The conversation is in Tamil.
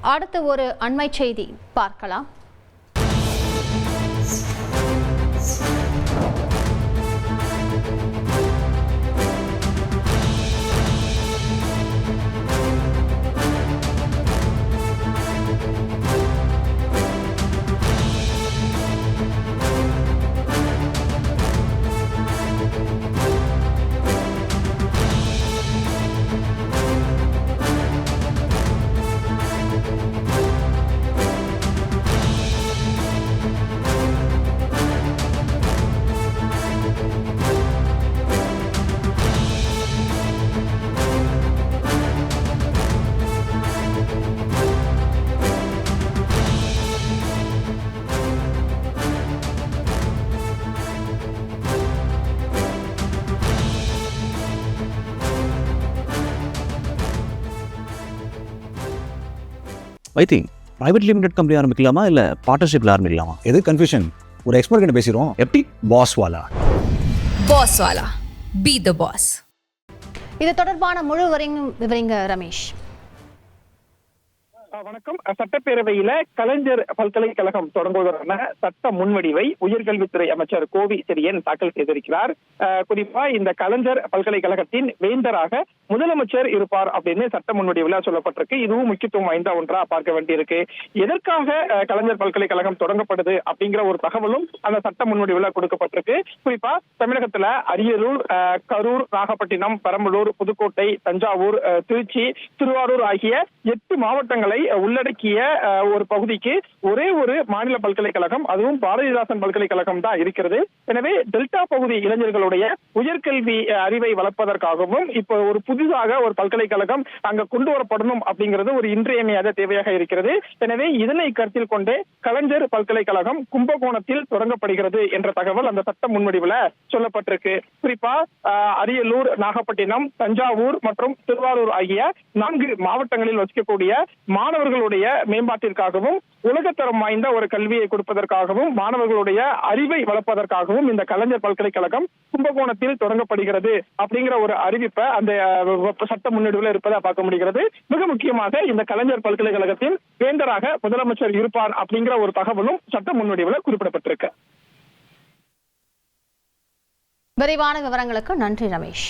அடுத்த ஒரு அண்மை செய்தி பார்க்கலாம். வைத்தி பிரைவேட் லிமிடெட் கம்பெனி ஆரம்பிக்கலாமா இல்லை பார்ட்னர்ஷிப்பில் ஆரம்பிக்கலாமா? எது கன்ஃபியூஷன் ஒரு எக்ஸ்பர்ட் கிட்ட பேசிடுவோம். எப்படி? Boss Wallah. Boss Wallah. Be the boss இது தொடர்பான முழு விவரங்களும் விவரிங்க ரமேஷ். வணக்கம். சட்டப்பேரவையில கலைஞர் பல்கலைக்கழகம் தொடங்குவதற்கான சட்ட முன்வடிவை உயர்கல்வித்துறை அமைச்சர் கோவி செரியன் தாக்கல் செய்திருக்கிறார். குறிப்பா இந்த கலைஞர் பல்கலைக்கழகத்தின் வேந்தராக முதலமைச்சர் இருப்பார் அப்படின்னு சட்ட முன்வடிவுல சொல்லப்பட்டிருக்கு. இதுவும் முக்கியத்துவம் வாய்ந்த ஒன்றா பார்க்க வேண்டியிருக்கு. எதற்காக கலைஞர் பல்கலைக்கழகம் தொடங்கப்படுது அப்படிங்கிற ஒரு தகவலும் அந்த சட்ட முன்வடிவுல கொடுக்கப்பட்டிருக்கு. குறிப்பா தமிழகத்துல அரியலூர் கரூர் நாகப்பட்டினம் பெரம்பலூர் புதுக்கோட்டை தஞ்சாவூர் திருச்சி திருவாரூர் ஆகிய எட்டு மாவட்டங்களை உள்ளடக்கிய ஒரு பகுதிக்கு ஒரே ஒரு மாநில பல்கலைக்கழகம் அதுவும் பாரதிதாசன் பல்கலைக்கழகம் தான் இருக்கிறது. எனவே டெல்டா பகுதி இளைஞர்களுடைய உயர்கல்வி அறிவை வளர்ப்பதற்காகவும் இப்போ ஒரு புதிதாக ஒரு பல்கலைக்கழகம் அங்க கொண்டு வரப்படணும் அப்படிங்கிறது ஒரு இன்றியமையாத தேவையாக இருக்கிறது. எனவே இதனை கருத்தில் கொண்டே கலைஞர் பல்கலைக்கழகம் கும்பகோணத்தில் தொடங்கப்படுகிறது என்ற தகவல் அந்த சட்ட முன்வடிவுல சொல்லப்பட்டிருக்கு. குறிப்பா அரியலூர் நாகப்பட்டினம் தஞ்சாவூர் மற்றும் திருவாரூர் ஆகிய நான்கு மாவட்டங்களில் வசிக்கக்கூடிய மா மாணவர்களுடைய மேம்பாட்டிற்காகவும் உலகத்தரம் வாய்ந்த ஒரு கல்வியை கொடுப்பதற்காகவும் மாணவர்களுடைய அறிவை வளர்ப்பதற்காகவும் இந்த கலைஞர் பல்கலைக்கழகம் கும்பகோணத்தில் தொடங்கப்படுகிறது அப்படிங்கிற ஒரு அறிவிப்பை அந்த சட்ட முன்னெடுவில் இருப்பதை பார்க்க முடிகிறது. மிக முக்கியமாக இந்த கலைஞர் பல்கலைக்கழகத்தின் வேந்தராக முதலமைச்சர் இருப்பார் அப்படிங்கிற ஒரு தகவலும் சட்ட முன்வடிவில் குறிப்பிடப்பட்டிருக்கு. விரிவான விவரங்களுக்கு நன்றி ரமேஷ்.